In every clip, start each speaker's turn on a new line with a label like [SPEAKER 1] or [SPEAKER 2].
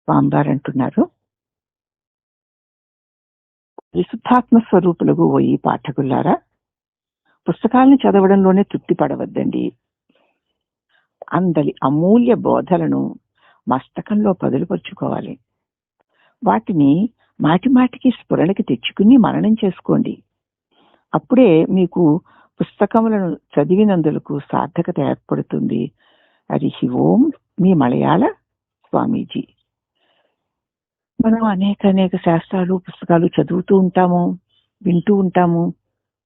[SPEAKER 1] స్వామివారు అంటున్నారు విశుద్ధాత్మ స్వరూపులకు పోయి పాఠకులారా పుస్తకాలను చదవడంలోనే తృప్తి పడవద్దండి. అందలి అమూల్య బోధలను మస్తకంలో పదులుపరుచుకోవాలి వాటిని మాటిమాటికి స్ఫురణకి తెచ్చుకుని మననం చేసుకోండి. అప్పుడే మీకు పుస్తకములను చదివినందులకు సార్థకత ఏర్పడుతుంది. హరి ఓం మీ మలయాళ స్వామీజీ. మనం అనేక అనేక శాస్త్రాలు పుస్తకాలు చదువుతూ ఉంటాము వింటూ ఉంటాము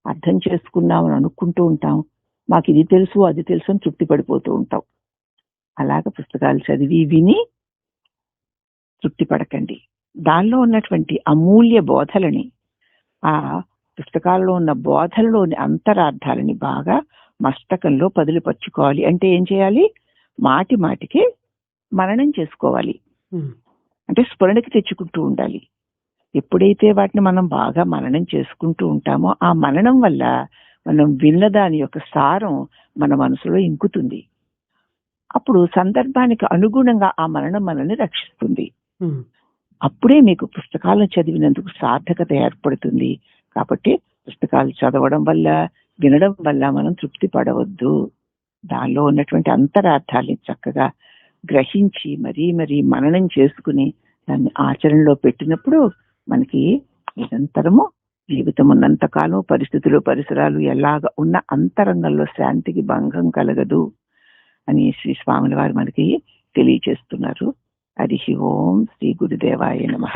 [SPEAKER 1] అర్థం చేసుకున్నామని అనుకుంటూ ఉంటాం మాకు ఇది తెలుసు అది తెలుసు అని తృప్తి పడిపోతూ ఉంటాం. అలాగ పుస్తకాలు చదివి విని తృప్తి పడకండి. దానిలో ఉన్నటువంటి అమూల్య బోధలని ఆ పుస్తకాల్లో ఉన్న బోధల్లోని అంతరార్థాలని బాగా మస్తకంలో పదులుపరుచుకోవాలి అంటే ఏం చేయాలి? మాటి మాటికి మననం చేసుకోవాలి. స్ఫురణకి తెచ్చుకుంటూ ఉండాలి. ఎప్పుడైతే వాటిని మనం బాగా మననం చేసుకుంటూ ఉంటామో ఆ మననం వల్ల మనం విన్న దాని యొక్క సారం మన మనసులో ఇంకుతుంది. అప్పుడు సందర్భానికి అనుగుణంగా ఆ మరణం మనల్ని రక్షిస్తుంది. అప్పుడే మీకు పుస్తకాలను చదివినందుకు సార్థకత ఏర్పడుతుంది. కాబట్టి పుస్తకాలు చదవడం వల్ల వినడం వల్ల మనం తృప్తి పడవద్దు. దానిలో ఉన్నటువంటి అంతరార్థాలని చక్కగా గ్రహించి మరీ మరీ మననం చేసుకుని దాన్ని ఆచరణలో పెట్టినప్పుడు మనకి నిరంతరము జీవితం ఉన్నంత కాలం పరిస్థితులు పరిసరాలు ఎలాగ ఉన్న అంతరంగంలో శాంతికి భంగం కలగదు అని శ్రీ స్వాముల వారు మనకి తెలియచేస్తున్నారు. హరి ఓం శ్రీ గురుదేవాయ నమ.